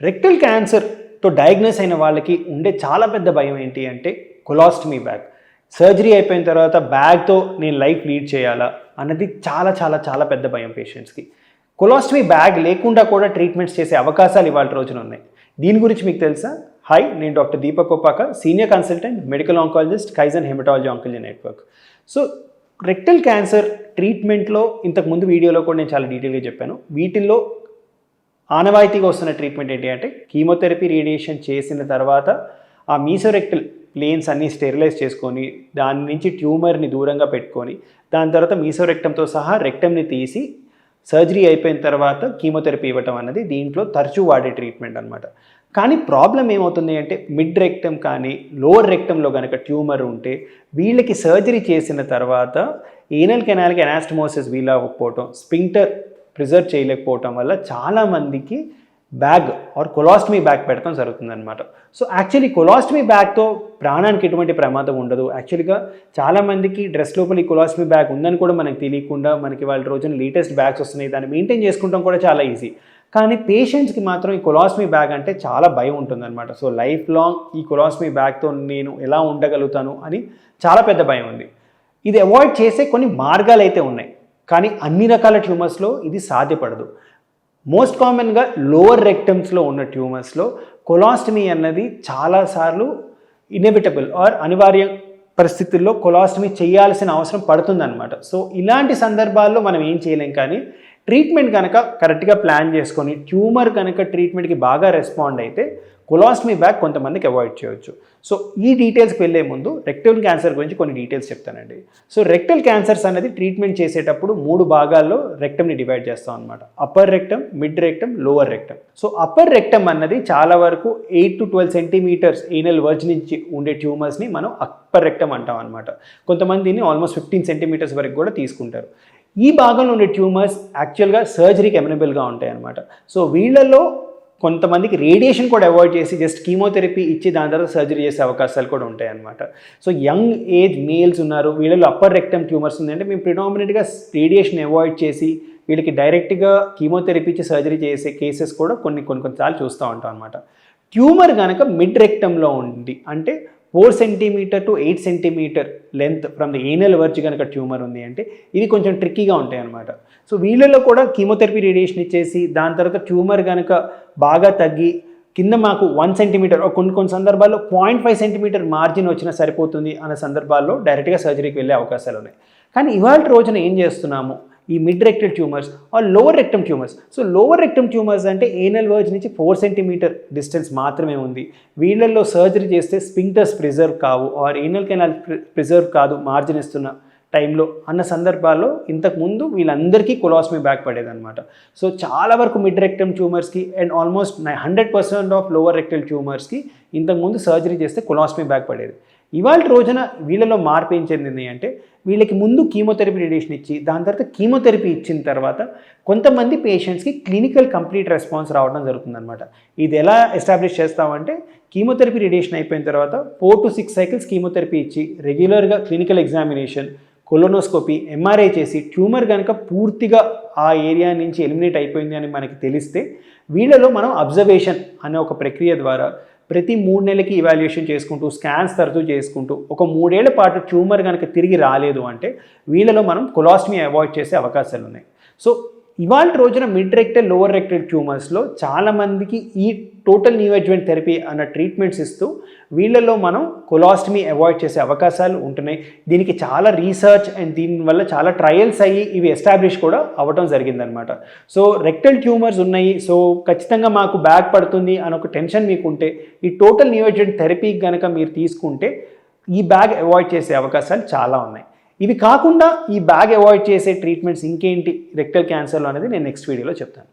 Rectal క్యాన్సర్తో diagnose అయిన వాళ్ళకి ఉండే చాలా పెద్ద భయం ఏంటి అంటే కొలాస్టమీ బ్యాగ్ సర్జరీ అయిపోయిన తర్వాత బ్యాగ్తో నేను లైఫ్ లీడ్ చేయాలా అన్నది చాలా చాలా చాలా పెద్ద భయం పేషెంట్స్కి కొలాస్టమీ బ్యాగ్ లేకుండా కూడా ట్రీట్మెంట్స్ చేసే అవకాశాలు ఇవాళ రోజున ఉన్నాయి. దీని గురించి మీకు తెలుసా? హాయ్ నేను doctor Deepak Koppaka senior consultant medical oncologist Kaizen haematology oncology network so rectal cancer ట్రీట్మెంట్లో ఇంతకుముందు వీడియోలో కూడా నేను చాలా డీటెయిల్గా చెప్పాను. వీటిల్లో ఆనవాయితీగా వస్తున్న ట్రీట్మెంట్ ఏంటి అంటే కీమోథెరపీ రేడియేషన్ చేసిన తర్వాత ఆ మీసోరెక్టల్ ప్లేన్స్ అన్నీ స్టెరిలైజ్ చేసుకొని దాని నుంచి ట్యూమర్ని దూరంగా పెట్టుకొని దాని తర్వాత మీసోరెక్టంతో సహా రెక్టమ్ని తీసి సర్జరీ అయిపోయిన తర్వాత కీమోథెరపీ ఇవ్వటం అన్నది దీంట్లో తరచూ వాడే ట్రీట్మెంట్ అనమాట కానీ ప్రాబ్లం ఏమవుతుంది అంటే మిడ్ రెక్టమ్ కానీ లోవర్ రెక్టంలో కనుక ట్యూమర్ ఉంటే వీళ్ళకి సర్జరీ చేసిన తర్వాత ఏనల్ కెనాల్కి ఎనాస్టమోసిస్ వీల్ అవ్వకపోవటం స్పింక్టర్ ప్రిజర్వ్ చేయలేకపోవటం వల్ల చాలామందికి బ్యాగ్ ఆర్ కొలాస్టమీ బ్యాగ్ పెడతాం జరుగుతుందన్నమాట. సో యాక్చువల్లీ కొలాస్టమీ బ్యాగ్తో ప్రాణానికి ఎటువంటి ప్రమాదం ఉండదు. యాక్చువల్గా చాలామందికి డ్రెస్ లోపల ఈ కొలాస్టమీ బ్యాగ్ ఉందని కూడా మనకు తెలియకుండా మనకి వాళ్ళ రోజున లేటెస్ట్ బ్యాగ్స్ వస్తున్నాయి. దాన్ని మెయింటైన్ చేసుకుంటాం కూడా చాలా ఈజీ. కానీ పేషెంట్స్కి మాత్రం ఈ కొలాస్మీ బ్యాగ్ అంటే చాలా భయం ఉంటుందన్నమాట. సో లైఫ్ లాంగ్ ఈ కొలాస్మీ బ్యాగ్తో నేను ఎలా ఉండగలుగుతాను అని చాలా పెద్ద భయం ఉంది. ఇది అవాయిడ్ చేసే కొన్ని మార్గాలు అయితే ఉన్నాయి. కానీ అన్ని రకాల ట్యూమర్స్లో ఇది సాధ్యపడదు. మోస్ట్ కామన్గా లోవర్ రెక్టమ్స్లో ఉన్న ట్యూమర్స్లో కొలాస్టమీ అన్నది చాలాసార్లు ఇన్ఎవిటబుల్ ఆర్ అనివార్య పరిస్థితుల్లో కొలాస్టమీ చేయాల్సిన అవసరం పడుతుందన్నమాట. సో ఇలాంటి సందర్భాల్లో మనం ఏం చేయలేం కానీ ట్రీట్మెంట్ కనుక కరెక్ట్గా ప్లాన్ చేసుకొని ట్యూమర్ కనుక ట్రీట్మెంట్కి బాగా రెస్పాండ్ అయితే కొలాస్మీ బ్యాగ్ కొంతమందికి అవాయిడ్ చేయొచ్చు. సో ఈ డీటెయిల్స్కి వెళ్ళే ముందు రెక్టల్ క్యాన్సర్ గురించి కొన్ని డీటెయిల్స్ చెప్తానండి. సో రెక్టల్ క్యాన్సర్స్ అనేది ట్రీట్మెంట్ చేసేటప్పుడు మూడు భాగాల్లో రెక్టమ్ని డివైడ్ చేస్తాం అనమాట upper rectum mid rectum lower rectum. So upper rectum అన్నది చాలా వరకు eight to twelve centimetres anal verge నుంచి ఉండే ట్యూమర్స్ని మనం అప్పర్ రెక్టమ్ అంటాం అనమాట కొంతమంది దీన్ని ఆల్మోస్ట్ ఫిఫ్టీన్ సెంటీమీటర్స్ వరకు కూడా తీసుకుంటారు. ఈ భాగంలో ఉండే ట్యూమర్స్ యాక్చువల్గా సర్జరీకి ఎమినబుల్గా ఉంటాయన్నమాట. సో వీళ్ళలో కొంతమందికి రేడియేషన్ కూడా అవాయిడ్ చేసి జస్ట్ కీమోథెరపీ ఇచ్చి దాని తర్వాత సర్జరీ చేసే అవకాశాలు కూడా ఉంటాయన్నమాట. సో యంగ్ ఏజ్ మేల్స్ ఉన్నారు వీళ్ళలో అప్పర్ రెక్టమ్ ట్యూమర్స్ ఉందంటే మేము ప్రిడామినెంట్గా రేడియేషన్ అవాయిడ్ చేసి వీళ్ళకి డైరెక్ట్గా కీమోథెరపీ ఇచ్చి సర్జరీ చేసే కేసెస్ కూడా కొన్ని కొన్ని కొన్నిసార్లు చూస్తూ ఉంటాం అనమాట ట్యూమర్ కనుక మిడ్ రెక్టంలో ఉంది అంటే four centimetre to eight centimetre length from the anal verge కనుక ట్యూమర్ ఉంది అంటే ఇవి కొంచెం ట్రిక్కీగా ఉంటాయి అనమాట సో వీళ్ళలో కూడా కీమోథెరపీ రేడియేషన్ ఇచ్చేసి దాని తర్వాత ట్యూమర్ కనుక బాగా తగ్గి కింద మాకు వన్ సెంటీమీటర్ కొన్ని కొన్ని సందర్భాల్లో పాయింట్ ఫైవ్ సెంటీమీటర్ మార్జిన్ వచ్చినా సరిపోతుంది అనే సందర్భాల్లో డైరెక్ట్గా సర్జరీకి వెళ్ళే అవకాశాలు ఉన్నాయి కానీ ఇవాళ రోజున ఏం చేస్తున్నాము? ఈ mid rectal tumours or lower rectum tumours so lower rectum tumours అంటే ఏనల్ వర్జ్ నుంచి ఫోర్ సెంటీమీటర్ డిస్టెన్స్ మాత్రమే ఉంది. వీళ్ళల్లో సర్జరీ చేస్తే స్పింక్టర్స్ ప్రిజర్వ్ కావు ఆర్ ఏనల్ కెనాల్ ప్రిజర్వ్ కాదు మార్జిన్ ఇస్తున్న టైంలో అన్న సందర్భాల్లో ఇంతకుముందు వీళ్ళందరికీ కొలాస్మీ బ్యాక్ పడేదన్నమాట. సో చాలా వరకు mid rectum ట్యూమర్స్కి and almost hundred percent of lower rectal ట్యూమర్స్కి ఇంతకుముందు సర్జరీ చేస్తే కొలాస్మీ బ్యాక్ పడేది. ఇవాళ రోజున వీళ్ళలో మార్పు ఏం చెందింది అంటే వీళ్ళకి ముందు కీమోథెరపీ రేడియేషన్ ఇచ్చి దాని తర్వాత కీమోథెరపీ ఇచ్చిన తర్వాత కొంతమంది పేషెంట్స్కి క్లినికల్ కంప్లీట్ రెస్పాన్స్ రావడం జరుగుతుందన్నమాట. ఇది ఎలా ఎస్టాబ్లిష్ చేస్తామంటే కీమోథెరపీ రేడియేషన్ అయిపోయిన తర్వాత four to six cycles chemotherapy ఇచ్చి రెగ్యులర్గా క్లినికల్ ఎగ్జామినేషన్ కొలోనోస్కోపీ ఎంఆర్ఐ చేసి ట్యూమర్ కనుక పూర్తిగా ఆ ఏరియా నుంచి ఎలిమినేట్ అయిపోయింది అని మనకి తెలిస్తే వీళ్ళలో మనం అబ్జర్వేషన్ అనే ఒక ప్రక్రియ ద్వారా ప్రతి మూడు నెలలకి ఇవాల్యుయేషన్ చేసుకుంటూ స్కాన్స్ తరచూ చేసుకుంటూ ఒక మూడేళ్ళ పాటు ట్యూమర్ కనుక తిరిగి రాలేదు అంటే వీళ్ళలో మనం కొలాస్టమీ అవాయిడ్ చేసే అవకాశాలు ఉన్నాయి. సో ఇవాళ రోజున మిడ్ రెక్టెడ్ లోవర్ రెక్టెడ్ ట్యూమర్స్లో చాలామందికి ఈ టోటల్ న్యూఅడ్జెంట్ థెరపీ అన్న ట్రీట్మెంట్స్ ఇస్తూ వీళ్ళలో మనం కొలాస్టమీ అవాయిడ్ చేసే అవకాశాలు ఉంటున్నాయి. దీనికి చాలా రీసెర్చ్ అండ్ దీనివల్ల చాలా ట్రయల్స్ అయ్యి ఇవి ఎస్టాబ్లిష్ కూడా అవ్వడం జరిగిందనమాట సో రెక్టల్ ట్యూమర్స్ ఉన్నాయి. సో ఖచ్చితంగా మాకు బ్యాక్ పడుతుంది అని ఒక టెన్షన్ మీకు ఉంటే ఈ టోటల్ న్యూఅడ్జెంట్ థెరపీ కనుక మీరు తీసుకుంటే ఈ బ్యాగ్ అవాయిడ్ చేసే అవకాశాలు చాలా ఉన్నాయి. ఇవి కాకుండా ఈ బ్యాగ్ అవాయిడ్ చేసే ట్రీట్మెంట్స్ ఇంకేంటి? రెక్టల్ క్యాన్సర్లో అనేది నేను నెక్స్ట్ వీడియోలో చెప్తాను.